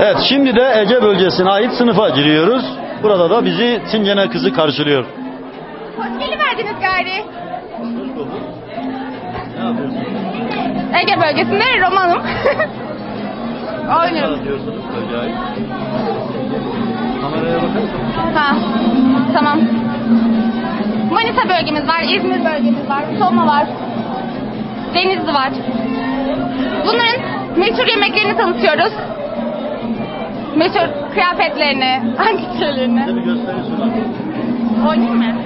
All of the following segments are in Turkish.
Evet şimdi de Ege bölgesine ait sınıfa giriyoruz. Burada da bizi Sincene kızı karşılıyor. Hoş geliverdiniz gari. Ege bölgesinde romanım. Oynuyorum. Kameraya bakarsan. Ha. Tamam. Manisa bölgemiz var, İzmir bölgemiz var, Soma var. Denizli var. Bunların meşhur yemeklerini tanıtıyoruz. Meşhur kıyafetlerini, hangi şeylerini. Bize bir gösteri sunar. Oynayayım mı?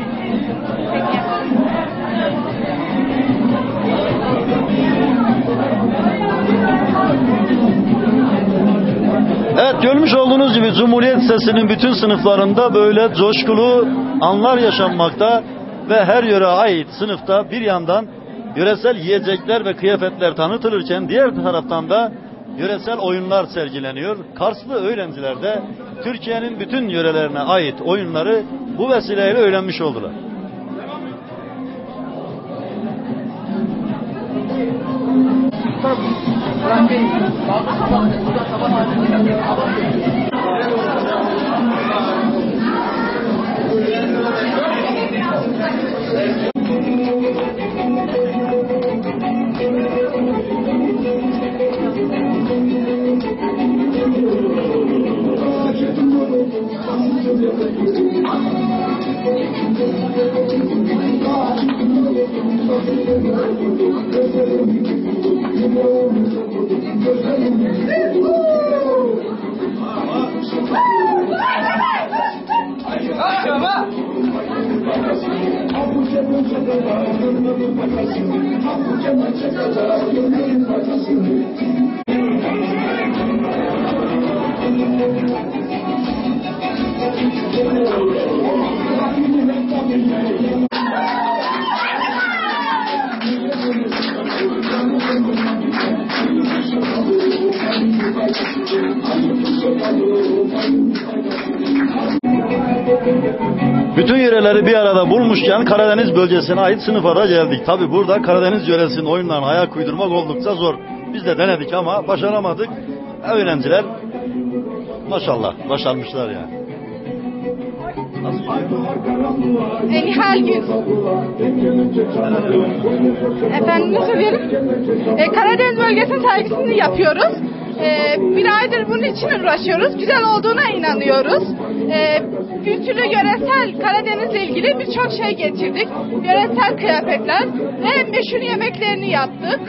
Peki. Evet görmüş olduğunuz gibi Cumhuriyet Sesi'nin bütün sınıflarında böyle coşkulu anlar yaşanmakta ve her yöre ait sınıfta bir yandan yöresel yiyecekler ve kıyafetler tanıtılırken diğer taraftan da yöresel oyunlar sergileniyor. Karslı öğrenciler de Türkiye'nin bütün yörelerine ait oyunları bu vesileyle öğrenmiş oldular. Bütün yöreleri bir bulmuşken Karadeniz bölgesine ait sınıfa da geldik. Tabi burada Karadeniz yöresinin oyunlarına ayak uydurmak oldukça zor. Biz de denedik ama başaramadık. Öğrenciler maşallah başarmışlar yani. E, Nihal. Efendim ne söyleyelim? E, Karadeniz bölgesinin sergisini yapıyoruz. E, bir aydır bunun için uğraşıyoruz. Güzel olduğuna inanıyoruz. E, bir türlü yöresel Karadeniz'le ilgili birçok şey getirdik. Yöresel kıyafetler ve meşhur yemeklerini yaptık.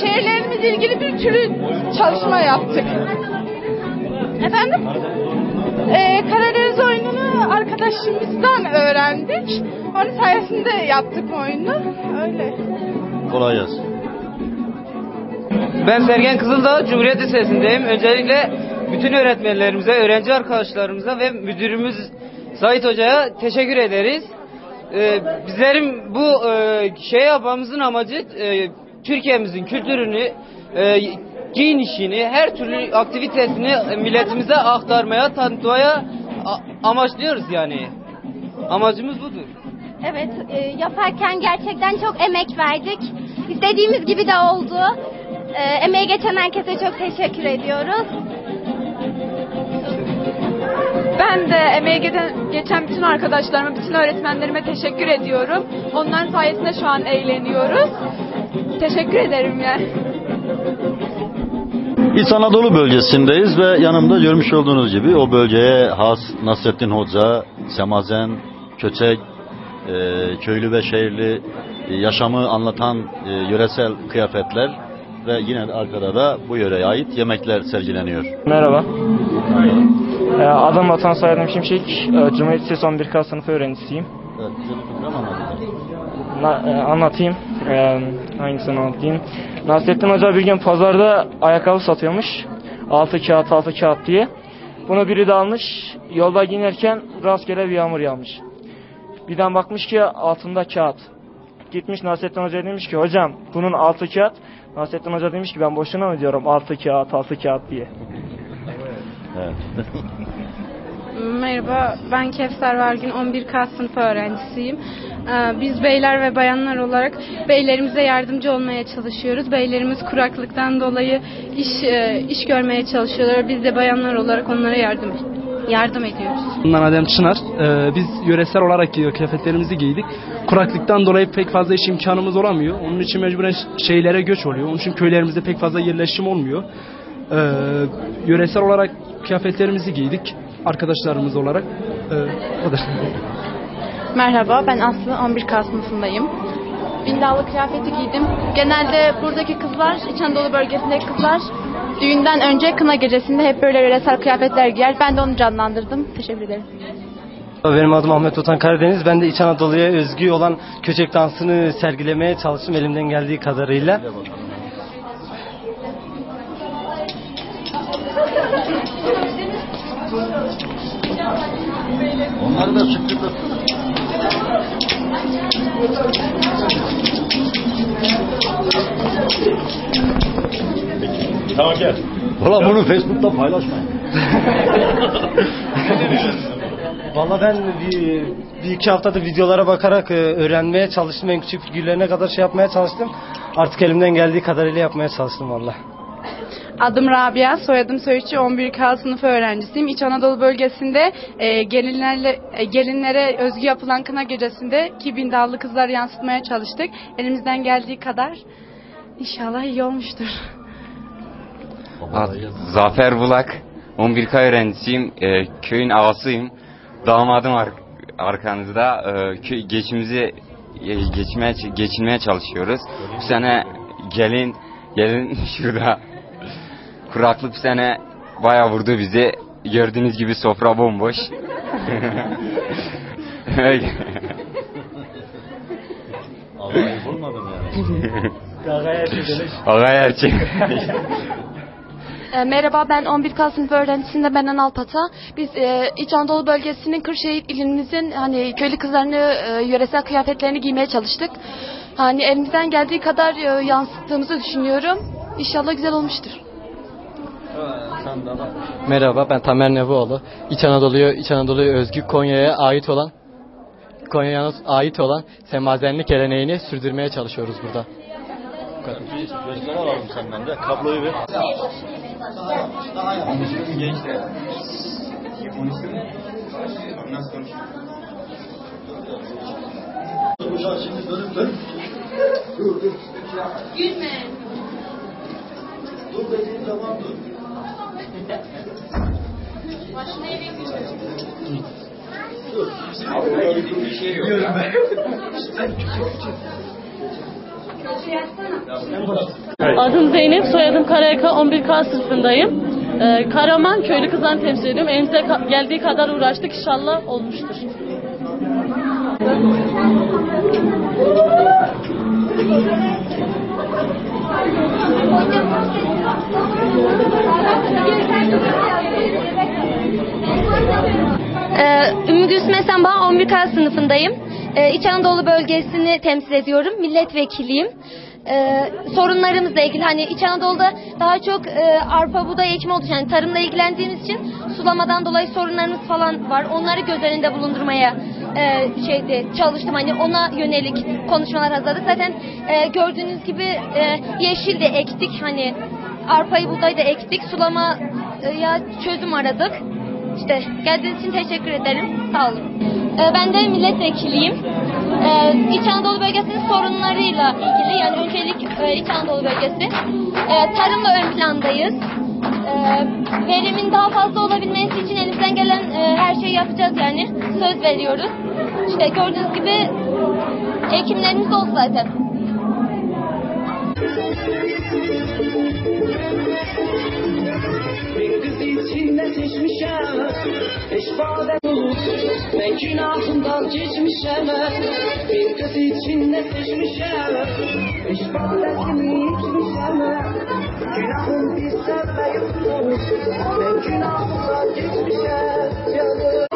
Şehirlerimizle ilgili bir türlü çalışma yaptık. Efendim? Ee, Karadeniz oyununu arkadaşımızdan öğrendik. Onun sayesinde yaptık oyunu. Öyle. Kolay gelsin. Ben Sergen Kızıldağ, Cumhuriyet Lisesi'ndeyim. Öncelikle bütün öğretmenlerimize, öğrenci arkadaşlarımıza ve müdürümüz Sait Hoca'ya teşekkür ederiz. Ee, bizlerin bu e, şey yapmamızın amacı e, Türkiye'mizin kültürünü, e, giyinişini, her türlü aktivitesini milletimize aktarmaya, tanıtmaya amaçlıyoruz yani. Amacımız budur. Evet, e, yaparken gerçekten çok emek verdik. İstediğimiz gibi de oldu. E, emeği geçen herkese çok teşekkür ediyoruz. Ben de emeği geçen, geçen bütün arkadaşlarıma, bütün öğretmenlerime teşekkür ediyorum. Onların sayesinde şu an eğleniyoruz. Teşekkür ederim yani. İç Anadolu bölgesindeyiz ve yanımda görmüş olduğunuz gibi o bölgeye has Nasrettin Hoca, Semazen, Köçek, e, köylü ve şehirli e, yaşamı anlatan e, yöresel kıyafetler ve yine arkada da bu yöreye ait yemekler sergileniyor. Merhaba. Ee, Adım Vatan Sayadım Şimşek. Ee, Cumhuriyet Lisesi 11K sınıfı öğrencisiyim. Evet, bir program. Na- e, anlatayım. Ee, hangisini anlatayım? Nasrettin Hoca bir gün pazarda ayakkabı satıyormuş. Altı kağıt altı kağıt diye. Bunu biri de almış. Yolda giderken rastgele bir yağmur yağmış. Birden bakmış ki altında kağıt. Gitmiş Nasrettin Hoca demiş ki hocam bunun altı kağıt. Nasrettin Hoca demiş ki ben boşuna mı diyorum altı kağıt altı kağıt diye. Evet. Merhaba, ben Kevser Vergin, 11K sınıfı öğrencisiyim. Ee, Biz beyler ve bayanlar olarak beylerimize yardımcı olmaya çalışıyoruz. Beylerimiz kuraklıktan dolayı iş e, iş görmeye çalışıyorlar. Biz de bayanlar olarak onlara yardım yardım ediyoruz. Bundan Adem Çınar. Ee, biz yöresel olarak kıyafetlerimizi giydik. Kuraklıktan dolayı pek fazla iş imkanımız olamıyor. Onun için mecburen şehirlere göç oluyor. Onun için köylerimizde pek fazla yerleşim olmuyor. Ee, yöresel olarak kıyafetlerimizi giydik. Arkadaşlarımız olarak. Ee, o kadar. Merhaba, ben Aslı 11K sınıfındayım. Bindallı kıyafeti giydim. Genelde buradaki kızlar, İç Anadolu bölgesindeki kızlar düğünden önce kına gecesinde hep böyle yöresel kıyafetler giyer. Ben de onu canlandırdım. Teşekkür ederim. Benim adım Ahmet Otan Karadeniz. Ben de İç Anadolu'ya özgü olan köçek dansını sergilemeye çalıştım elimden geldiği kadarıyla. Onları da çıktı. Tamam gel. Valla bunu Facebook'ta paylaşmayın. Valla ben bir, bir iki haftadır videolara bakarak e, öğrenmeye çalıştım. En küçük figürlerine kadar şey yapmaya çalıştım. Artık elimden geldiği kadarıyla yapmaya çalıştım valla. Adım Rabia, soyadım Söğütçü, 11K sınıfı öğrencisiyim. İç Anadolu bölgesinde e, gelinlerle e, gelinlere özgü yapılan kına gecesinde ki bindallı kızlar yansıtmaya çalıştık. Elimizden geldiği kadar inşallah iyi olmuştur. Ad- Zafer Bulak, 11K öğrencisiyim, e, köyün ağasıyım. Damadım ar- arkanızda, e, köy geçimizi e, geçmeye geçinmeye çalışıyoruz. Bu sene gelin gelin şurada kuraklık sene bayağı vurdu bizi. Gördüğünüz gibi sofra bomboş. Allah'ı bulmadım yani. Aga gerçek. E, merhaba, ben 11K sınıfı öğrencisinde benden Alpata. Biz e, İç Anadolu bölgesinin Kırşehir ilimizin hani köylü kızlarını e, yöresel kıyafetlerini giymeye çalıştık. Hani elimizden geldiği kadar e, yansıttığımızı düşünüyorum. İnşallah güzel olmuştur. Merhaba ben Tamer Nevoğlu. İç Anadolu'ya İç Anadolu'ya özgü Konya'ya ait olan Konya'ya ait olan semazenlik geleneğini sürdürmeye çalışıyoruz burada. Gözleri alalım senden de. Kabloyu ver. Uşak şimdi dönüp dönüp. Dur dur. Gülme. Dur dediğin zaman dur. Ben. Adım Zeynep, soyadım Karayaka, 11K sınıfındayım. Ee, Karaman köylü kızlarını temsil ediyorum. Elimize ka- geldiği kadar uğraştık. İnşallah olmuştur. Ee, Ümmü Gülsüm Esenbağ 11K sınıfındayım. Ee, İç Anadolu bölgesini temsil ediyorum. Milletvekiliyim. Ee, sorunlarımızla ilgili hani İç Anadolu'da daha çok e, arpa buğday ekimi olduğu yani tarımla ilgilendiğimiz için sulamadan dolayı sorunlarımız falan var. Onları göz önünde bulundurmaya e, şeydi çalıştım hani ona yönelik konuşmalar hazırladık. Zaten e, gördüğünüz gibi e, yeşil de ektik hani arpayı buğdayı da ektik. Sulama e, ya çözüm aradık. İşte geldiğiniz için teşekkür ederim. Sağ olun. Ee, ben de milletvekiliyim. Ee, İç Anadolu bölgesinin sorunlarıyla ilgili yani öncelik e, İç Anadolu bölgesi. Ee, tarımla ön plandayız. Ee, verimin daha fazla olabilmesi için elimizden gelen e, her şeyi yapacağız yani. Söz veriyoruz. İşte gördüğünüz gibi ekimlerimiz oldu zaten. Eşbade Ben günahından geçmişem Bir kız içinde seçmişem Eşbadesini içmişem Günahım bir sevmeyip Ben günahından geçmişem Canım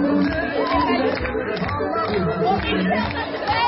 Thank you.